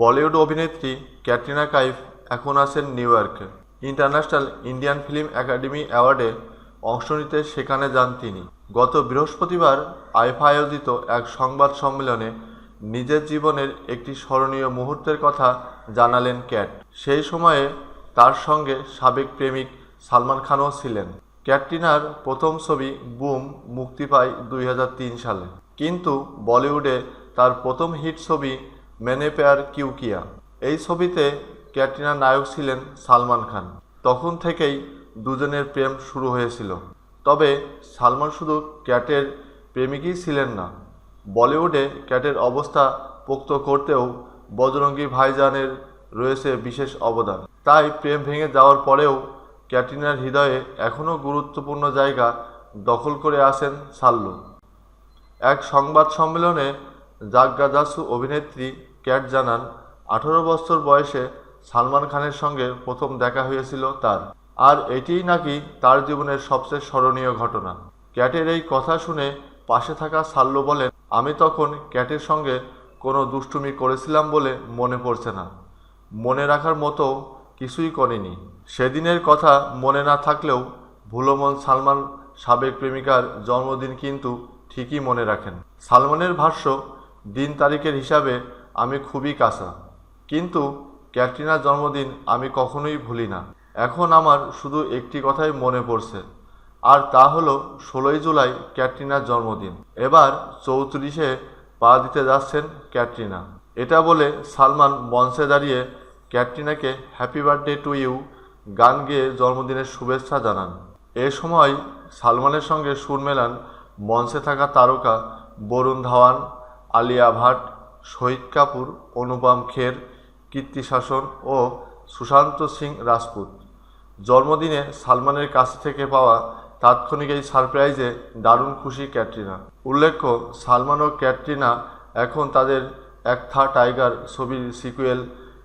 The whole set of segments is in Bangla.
বলিউড অভিনেত্রী ক্যাটরিনা কাইফ এখন আছেন নিউ ইয়র্কে। ইন্টারন্যাশনাল ইন্ডিয়ান ফিল্ম একাডেমি অ্যাওয়ার্ডে অংশ নিতে সেখানে যান তিনি। গত বৃহস্পতিবার আইফা আয়োজিত এক সংবাদ সম্মেলনে নিজের জীবনের একটি স্মরণীয় মুহূর্তের কথা জানালেন ক্যাট। সেই সময়ে তার সঙ্গে সাবেক প্রেমিক সালমান খানও ছিলেন। ক্যাটরিনার প্রথম ছবি বুম মুক্তি পায় দুই হাজার তিন সালে। কিন্তু বলিউডে তার প্রথম হিট ছবি মেনে পেয়ার কিউকিয়া এই ছবিতে ক্যাটরিনার নায়ক ছিলেন সালমান খান। তখন থেকেই দুজনের প্রেম শুরু হয়েছিল। তবে সালমান শুধু ক্যাটের প্রেমিকই ছিলেন না, বলিউডে ক্যাটের অবস্থা পোক্ত করতেও বজরঙ্গি ভাইজানের রয়েছে বিশেষ অবদান। তাই প্রেম ভেঙে যাওয়ার পরেও ক্যাটরিনার হৃদয়ে এখনও গুরুত্বপূর্ণ জায়গা দখল করে আছেন সাল্লু। এক সংবাদ সম্মেলনে জাগ্গাদাসু অভিনেত্রী ক্যাট জানান, আঠারো বছর বয়সে সালমান খানের সঙ্গে প্রথম দেখা হয়েছিল তার। আর এটিই নাকি তার জীবনের সবচেয়ে স্মরণীয় ঘটনা। ক্যাটের এই কথা শুনে পাশে থাকা সাল্লু বলেন, আমি তখন ক্যাটের সঙ্গে কোনো দুষ্টুমি করেছিলাম বলে মনে পড়ছে না। মনে রাখার মতো কিছুই করিনি। সেদিনের কথা মনে না থাকলেও ভুলমন সালমান সাবেক প্রেমিকার জন্মদিন কিন্তু ঠিকই মনে রাখেন। সালমানের ভাষ্য দিন তারিখের হিসাবে আমি খুবই কাঁচা। কিন্তু ক্যাটরিনার জন্মদিন আমি কখনোই ভুলি না। এখন আমার শুধু একটি কথাই মনে পড়ছে, আর তা হলো ষোলোই জুলাই ক্যাটরিনার জন্মদিন। এবার চৌত্রিশে পা দিতে যাচ্ছেন ক্যাটরিনা। এটা বলে সালমান মঞ্চে দাঁড়িয়ে ক্যাটরিনাকে হ্যাপি বার্থডে টু ইউ, গান গেয়ে জন্মদিনের শুভেচ্ছা জানান। এ সময় সালমানের সঙ্গে সুর মেলান মঞ্চে থাকা তারকা বরুণ ধাওয়ান আলিয়া ভাট, শহীদ কাপুর, অনুপম খের, কীর্তি শাসন ও সুশান্ত সিং রাজপুত। জন্মদিনে সালমানের কাছ থেকে পাওয়া তাৎক্ষণিক এই সারপ্রাইজে দারুণ খুশি ক্যাটরিনা। উল্লেখ্য, সালমান ও ক্যাটরিনা এখন তাদের এক থা টাইগার ছবির সিকুয়েল,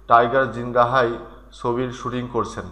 টাইগার জিন্দা হাই ছবির শুটিং করছেন।